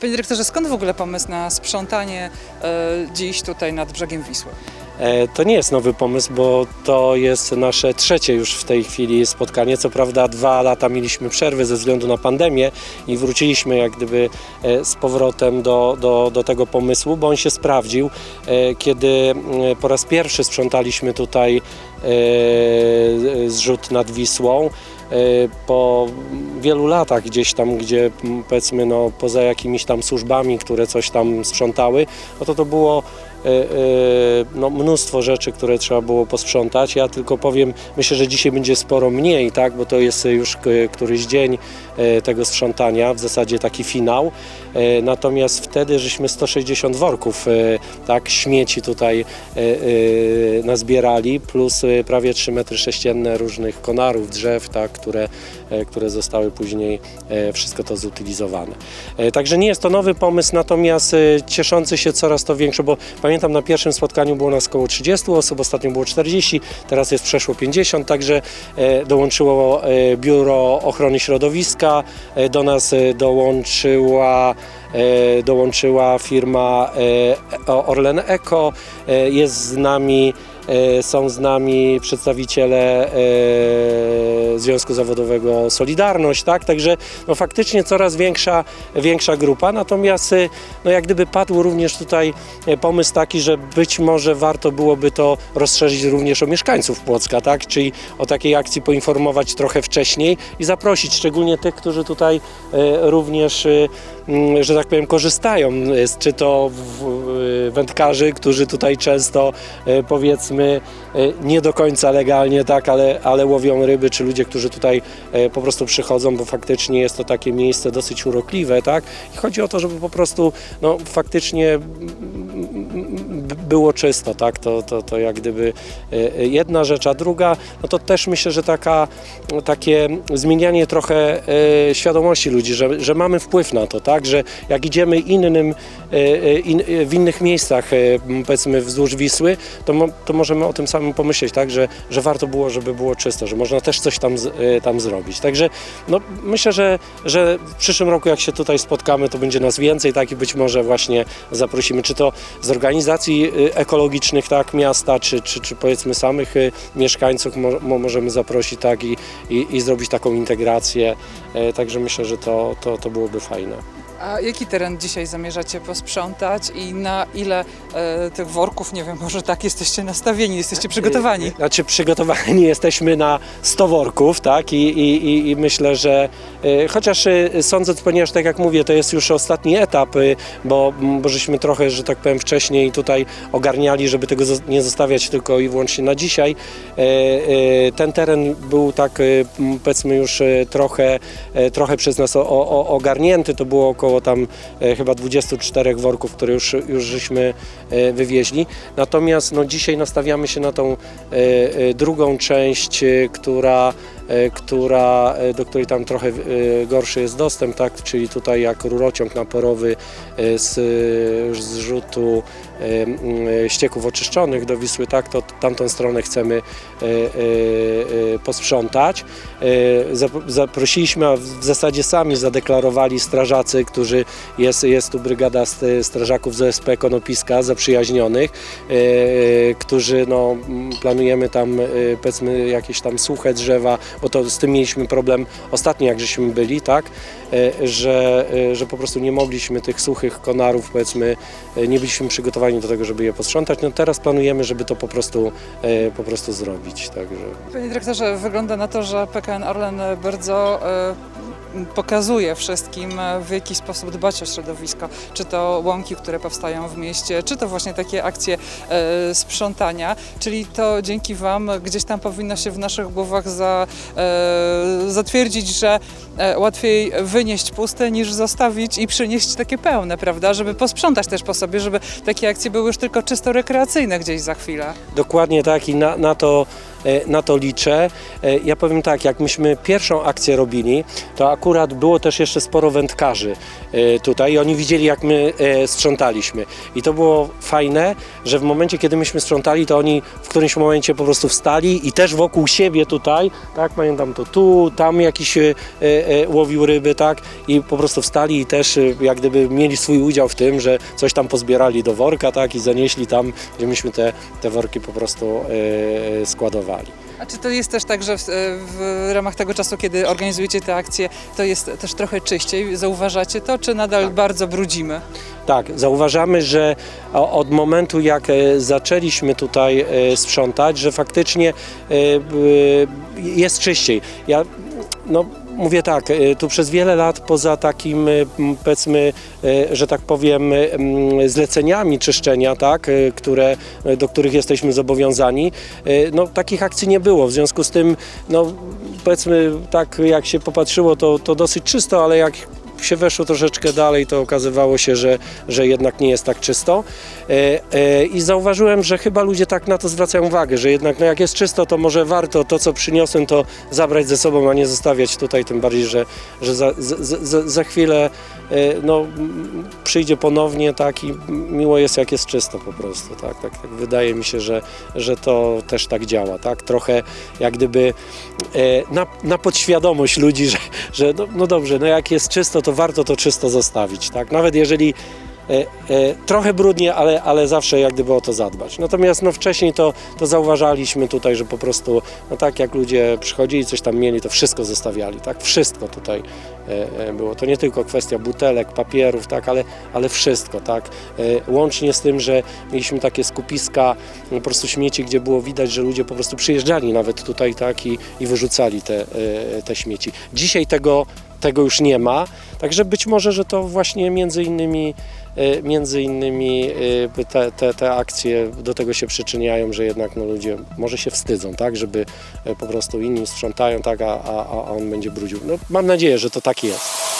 Panie dyrektorze, skąd w ogóle pomysł na sprzątanie e, dziś tutaj nad brzegiem Wisły? E, To nie jest nowy pomysł, bo to jest nasze trzecie już w tej chwili spotkanie. Co prawda dwa lata mieliśmy przerwy ze względu na pandemię i wróciliśmy jak gdyby e, z powrotem do, do, do tego pomysłu, bo on się sprawdził, kiedy po raz pierwszy sprzątaliśmy tutaj zrzut nad Wisłą. E, Po wielu latach gdzieś tam, gdzie m, powiedzmy no, poza jakimiś tam służbami, które coś tam sprzątały, no to to było no, mnóstwo rzeczy, które trzeba było posprzątać. Ja tylko powiem, myślę, że dzisiaj będzie sporo mniej, tak, bo to jest już k- któryś dzień tego sprzątania, w zasadzie taki finał. Natomiast wtedy żeśmy 160 worków tak, śmieci tutaj nazbierali, plus prawie 3 metry sześcienne różnych konarów, drzew, tak, które, które zostały później wszystko to zutylizowane. Także nie jest to nowy pomysł, natomiast cieszący się coraz to większe, bo pamiętam na pierwszym spotkaniu było nas około 30 osób, ostatnio było 40, teraz jest przeszło 50, także e, dołączyło e, Biuro Ochrony Środowiska, e, do nas dołączyła dołączyła firma e, Orlen Eco, e, jest z nami e, są z nami przedstawiciele e, Związku Zawodowego Solidarność, tak? Także no, faktycznie coraz większa, większa grupa, natomiast e, no, jak gdyby padł również tutaj e, pomysł taki, że być może warto byłoby to rozszerzyć również o mieszkańców Płocka, tak? Czyli o takiej akcji poinformować trochę wcześniej i zaprosić szczególnie tych, którzy tutaj e, również e, że tak powiem, korzystają, czy to wędkarzy, którzy tutaj często e, powiedzmy e, nie do końca legalnie, tak, ale, ale łowią ryby, czy ludzie, którzy tutaj e, po prostu przychodzą, bo faktycznie jest to takie miejsce dosyć urokliwe, tak, i chodzi o to, żeby po prostu, no, faktycznie mm, było czysto, tak, to, to, to jak gdyby jedna rzecz, a druga, no to też myślę, że taka, takie zmienianie trochę świadomości ludzi, że, że mamy wpływ na to, tak, że jak idziemy innym, e, e, in, e, w innych miejscach, powiedzmy wzdłuż Wisły, to, to możemy o tym samym pomyśleć, tak, że, że warto było, żeby było czysto, że można też coś tam, tam zrobić. Także no, myślę, że, że w przyszłym roku jak się tutaj spotkamy, to będzie nas więcej, tak, i być może właśnie zaprosimy, czy to z organizacji ekologicznych, tak, miasta, czy, czy, czy powiedzmy samych mieszkańców mo, mo, możemy zaprosić, tak, i, i, i zrobić taką integrację, także myślę, że to, to, to byłoby fajne. A jaki teren dzisiaj zamierzacie posprzątać i na ile e, tych worków, nie wiem, może tak jesteście nastawieni, jesteście przygotowani? Znaczy przygotowani jesteśmy na 100 worków, tak? I, i, i- myślę, że e, chociaż e, sądzę, ponieważ tak jak mówię, to jest już ostatni etap, e, bo, bo żeśmy trochę, że tak powiem, wcześniej tutaj ogarniali, żeby tego zos- nie zostawiać tylko i wyłącznie na dzisiaj. E, e, Ten teren był tak, e, m, powiedzmy już e, trochę, e, trochę przez nas o, o, ogarnięty, to było około tam e, chyba 24 worków, które już, już żeśmy e, wywieźli. Natomiast no, dzisiaj nastawiamy się na tą e, drugą część, która, która, e, do której tam trochę e, gorszy jest dostęp, tak? czyli tutaj jak rurociąg naporowy e, z e, zrzutu e, e, ścieków oczyszczonych do Wisły, tak? to tamtą stronę chcemy e, e, e, posprzątać. E, zap- Zaprosiliśmy, a w zasadzie sami zadeklarowali strażacy, którzy jest, jest tu brygada st- strażaków z OSP Konopiska zaprzyjaźnionych, e, którzy no, planujemy tam e, powiedzmy jakieś tam suche drzewa, bo to z tym mieliśmy problem ostatnio jak żeśmy byli, tak, e, że, e, że po prostu nie mogliśmy tych suchych konarów powiedzmy, e, nie byliśmy przygotowani do tego, żeby je posprzątać. No teraz planujemy, żeby to po prostu, po prostu zrobić, także. Panie dyrektorze, wygląda na to, że PKN Orlen bardzo pokazuje wszystkim, e, w jaki sposób dbać o środowisko. Czy to łąki, które powstają w mieście, czy to właśnie takie akcje e, sprzątania. Czyli to dzięki Wam gdzieś tam powinno się w naszych głowach za, e, zatwierdzić, że łatwiej wynieść puste niż zostawić i przynieść takie pełne, prawda? Żeby posprzątać też po sobie, żeby takie akcje były już tylko czysto rekreacyjne gdzieś za chwilę. Dokładnie tak i na, na, to, na to liczę. E, Ja powiem tak, jak myśmy pierwszą akcję robili, to akurat było też jeszcze sporo wędkarzy e, tutaj i oni widzieli, jak my e, sprzątaliśmy. I to było fajne, że w momencie, kiedy myśmy sprzątali, to oni w którymś momencie po prostu wstali i też wokół siebie tutaj, tak, pamiętam to tu, tam jakiś e, e, łowił ryby, tak, i po prostu wstali i też e, jak gdyby mieli swój udział w tym, że coś tam pozbierali do worka, tak, i zanieśli tam, gdzie myśmy te, te worki po prostu e, A czy to jest też tak, że w, w ramach tego czasu, kiedy organizujecie te akcje, to jest też trochę czyściej? Zauważacie to, czy nadal Tak. bardzo brudzimy? Tak, zauważamy, że od momentu jak e, zaczęliśmy tutaj e, sprzątać, że faktycznie e, e, jest czyściej. Ja no, mówię tak, e, tu przez wiele lat poza takim m, powiedzmy, e, że tak powiem, e, m, zleceniami czyszczenia, tak, które, do których jesteśmy zobowiązani, no takich akcji nie było. W związku z tym, no powiedzmy tak jak się popatrzyło, to, to dosyć czysto, ale jak się weszło troszeczkę dalej, to okazywało się, że, że jednak nie jest tak czysto. E, e, I zauważyłem, że chyba ludzie tak na to zwracają uwagę, że jednak no jak jest czysto, to może warto to, co przyniosłem, to zabrać ze sobą, a nie zostawiać tutaj, tym bardziej, że, że za, za, za, chwilę e, no, przyjdzie ponownie tak i miło jest, jak jest czysto po prostu. Tak, tak, tak. Wydaje mi się, że, że to też tak działa. Tak? Trochę jak gdyby na, na podświadomość ludzi, że, że no, no dobrze, no jak jest czysto, to warto to czysto zostawić. Tak? Nawet jeżeli trochę brudnie, ale, ale zawsze jak gdyby o to zadbać. Natomiast no, wcześniej to, to zauważaliśmy tutaj, że po prostu no tak jak ludzie przychodzili, coś tam mieli, to wszystko zostawiali. Tak? Wszystko tutaj e, e, było. To nie tylko kwestia butelek, papierów, tak? ale, ale wszystko. Tak? E, Łącznie z tym, że mieliśmy takie skupiska po prostu śmieci, gdzie było widać, że ludzie po prostu przyjeżdżali nawet tutaj tak? i, i wyrzucali te, e, te śmieci. Dzisiaj tego, tego już nie ma, także być może, że to właśnie między innymi e, między innymi e, te, te, te akcje do tego się przyczyniają, że jednak no, ludzie może się wstydzą, tak, żeby e, po prostu inni sprzątają, tak, a, a, a on będzie brudził. No, mam nadzieję, że to tak jest.